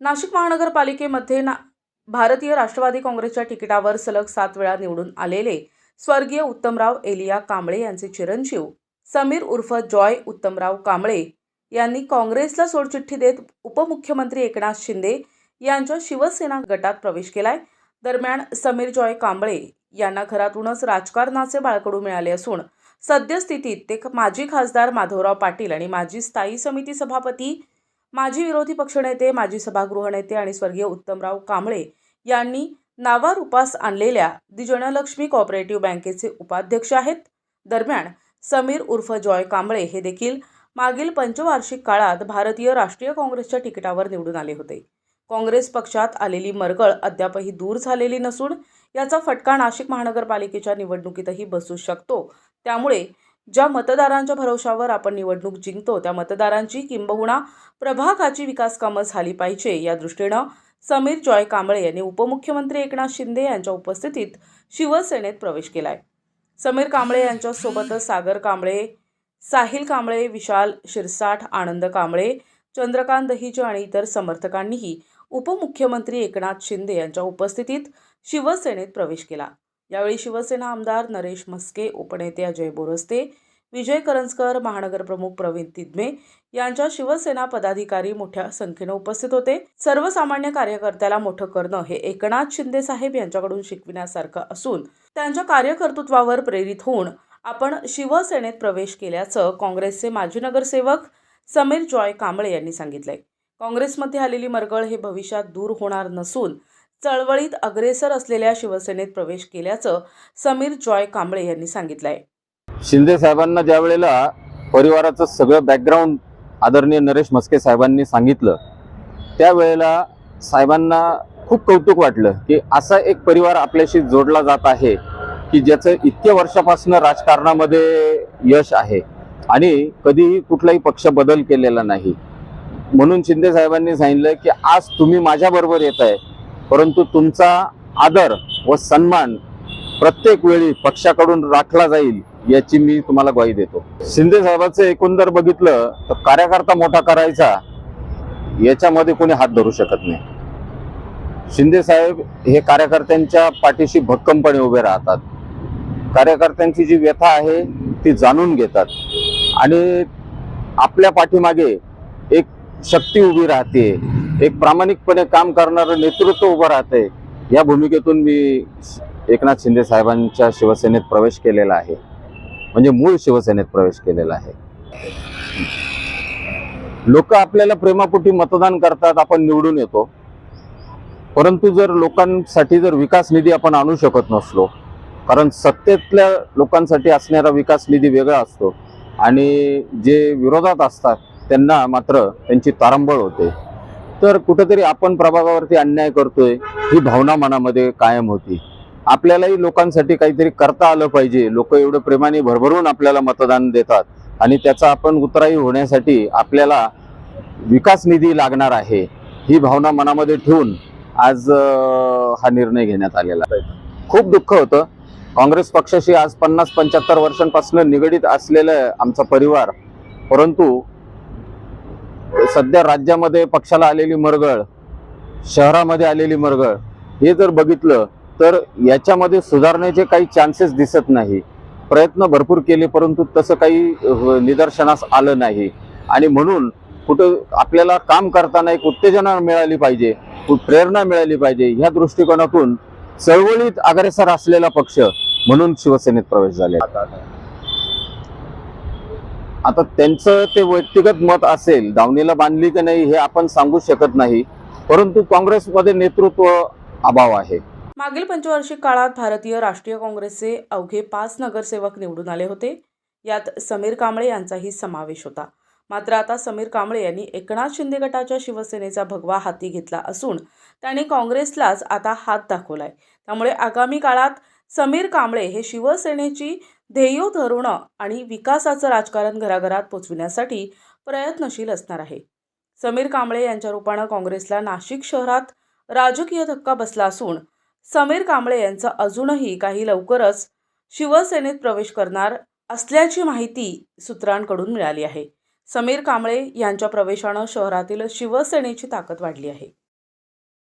नाशिक महानगरपालिकेमध्ये ना भारतीय राष्ट्रवादी काँग्रेसच्या तिकिटावर सलग सात वेळा निवडून आलेले स्वर्गीय उत्तमराव एलिया कांबळे यांचे चिरंजीव समीर उर्फ जॉय उत्तमराव कांबळे यांनी काँग्रेसला सोडचिठ्ठी देत उपमुख्यमंत्री एकनाथ शिंदे यांच्या शिवसेना गटात प्रवेश केलाय. दरम्यान समीर जॉय कांबळे यांना घरातूनच राजकारणाचे बाळकडू मिळाले असून सद्यस्थितीत ते माजी खासदार माधवराव पाटील आणि माजी स्थायी समिती सभापती माजी विरोधी पक्षनेते माजी सभागृह नेते आणि स्वर्गीय उत्तमराव कांबळे यांनी नावारूपास आणलेल्या दि. जनलक्ष्मी कॉपरेटिव्ह बँकेचे उपाध्यक्ष आहेत. दरम्यान समीर उर्फ जॉय कांबळे हे देखील मागील पंचवार्षिक काळात भारतीय राष्ट्रीय काँग्रेसच्या तिकिटावर निवडून आले होते. काँग्रेस पक्षात आलेली मरगळ अद्यापही दूर झालेली नसून याचा फटका नाशिक महानगरपालिकेच्या निवडणुकीतही बसू शकतो. त्यामुळे ज्या मतदारांच्या भरवशावर आपण निवडणूक जिंकतो त्या मतदारांची किंबहुना प्रभागाची विकास कामं झाली पाहिजे. या दृष्टीनं समीर जॉय कांबळे यांनी उपमुख्यमंत्री एकनाथ शिंदे यांच्या उपस्थितीत शिवसेनेत प्रवेश केलाय. समीर कांबळे यांच्यासोबतच सागर कांबळे साहिल कांबळे विशाल शिरसाठ आनंद कांबळे चंद्रकांत दहिजे आणि इतर समर्थकांनीही उपमुख्यमंत्री एकनाथ शिंदे यांच्या उपस्थितीत शिवसेनेत प्रवेश केला. यावेळी शिवसेना आमदार नरेश म्हस्के उपनेते अजय बोरस्ते विजय करंजकर महानगर प्रमुख प्रवीण तिदमे यांच्या शिवसेना पदाधिकारी मोठ्या संख्येनं उपस्थित होते. सर्वसामान्य कार्यकर्त्याला मोठं करणं हे एकनाथ शिंदे साहेब यांच्याकडून शिकविण्यासारखं असून त्यांच्या कार्यकर्तृत्वावर प्रेरित होऊन आपण शिवसेनेत प्रवेश केल्याचं काँग्रेसचे माजी नगरसेवक समीर जॉय कांबळे यांनी सांगितलंय. काँग्रेसमध्ये आलेली मरगळ हे भविष्यात दूर होणार नसून चळवळीत अग्रेसर असलेल्या शिवसेनेत प्रवेश केल्याचं समीर जॉय कांबळे यांनी सांगितलं आहे शिंदे साहेबांना ज्या वेळेला परिवाराचं सगळं बॅकग्राऊंड आदरणीय नरेश म्हस्के साहेबांनी सांगितलं त्यावेळेला साहेबांना खूप कौतुक वाटलं की असा एक परिवार आपल्याशी जोडला जात आहे की ज्याचं इतक्या वर्षापासून राजकारणामध्ये यश आहे आणि कधीही कुठलाही पक्ष बदल केलेला नाही. म्हणून शिंदे साहेबांनी सांगितलं की आज तुम्ही माझ्याबरोबर येत आहे परंतु तुमचा आदर व सन्मान प्रत्येक वेळी पक्षाकडून राखला जाईल याची मी तुम्हाला ग्वाही देतो. शिंदे साहेबांचं एकंदर बघितलं तर कार्यकर्ता मोठा करायचा याच्यामध्ये कोणी हात धरू शकत नाही. शिंदे साहेब हे कार्यकर्त्यांच्या पाठीशी भक्कमपणे उभे राहतात. कार्यकर्त्यांची जी व्यथा आहे ती जाणून घेतात. आणि आपल्या पाठीमागे एक शक्ती उभी राहते एक प्रामाणिकपणे काम करणारं नेतृत्व उभं राहते या भूमिकेतून मी एकनाथ शिंदे साहेबांच्या शिवसेनेत प्रवेश केलेला आहे. म्हणजे मूळ शिवसेनेत प्रवेश केलेला आहे. लोक आपल्याला प्रेमापोटी मतदान करतात आपण निवडून येतो. परंतु जर लोकांसाठी जर विकास निधी आपण आणू शकत नसलो कारण सत्तेतल्या लोकांसाठी असणारा विकास निधी वेगळा असतो. आणि जे विरोधात असतात त्यांना मात्र त्यांची तारंबळ होते. तर कुठेतरी आपण प्रभागावरती अन्याय करतोय ही भावना मनामध्ये कायम होती. आपल्यालाही लोकांसाठी काहीतरी करता आलं पाहिजे. लोक एवढं प्रेमाने भरभरून आपल्याला मतदान देतात आणि त्याचा आपण उतराई होण्यासाठी आपल्याला विकास निधी लागणार आहे ही भावना मनामध्ये ठेवून आज हा निर्णय घेण्यात आलेला आहे. खूप दुःख होतं. काँग्रेस पक्षाशी आज पन्नास पंच्याहत्तर वर्षांपासून निगडीत असलेलं आमचा परिवार परंतु सध्या राज्यामध्ये पक्षाला आलेली मरगळ शहरामध्ये आलेली मरगळ हे जर बघितलं तर याच्यामध्ये सुधारण्याचे काही चान्सेस दिसत नाही. प्रयत्न भरपूर केले परंतु तसं काही निदर्शनास आलं नाही. आणि म्हणून कुठं आपल्याला काम करताना एक उत्तेजना मिळाली पाहिजे प्रेरणा मिळाली पाहिजे ह्या दृष्टिकोनातून चळवळीत अग्रेसर असलेला पक्ष म्हणून शिवसेनेत प्रवेश झाले आता त्यांचं ते व्यक्तिगत मत असेल दावणीला बांधली की नाही हे आपण सांगू शकत नाही परंतु काँग्रेसमध्ये नेतृत्व अभाव आहे. मागील पंचवार्षिक काळात भारतीय राष्ट्रीय काँग्रेसचे अवघे पाच नगरसेवक निवडून आले होते. यात समीर कांबळे यांचाही समावेश होता. मात्र आता समीर कांबळे यांनी एकनाथ शिंदे गटाच्या शिवसेनेचा भगवा हाती घेतला असून त्यांनी काँग्रेसलाच आता हात दाखवलाय. त्यामुळे आगामी काळात समीर कांबळे हे शिवसेनेची ध्येय धोरण आणि विकासाचं राजकारण घराघरात पोचविण्यासाठी प्रयत्नशील असणार आहे. समीर कांबळे यांच्या रूपानं काँग्रेसला नाशिक शहरात राजकीय धक्का बसला असून समीर कांबळे यांचा अजूनही काही लवकरच शिवसेनेत प्रवेश करणार असल्याची माहिती सूत्रांकडून मिळाली आहे. समीर कांबळे यांच्या प्रवेशानं शहरातील शिवसेनेची ताकद वाढली आहे.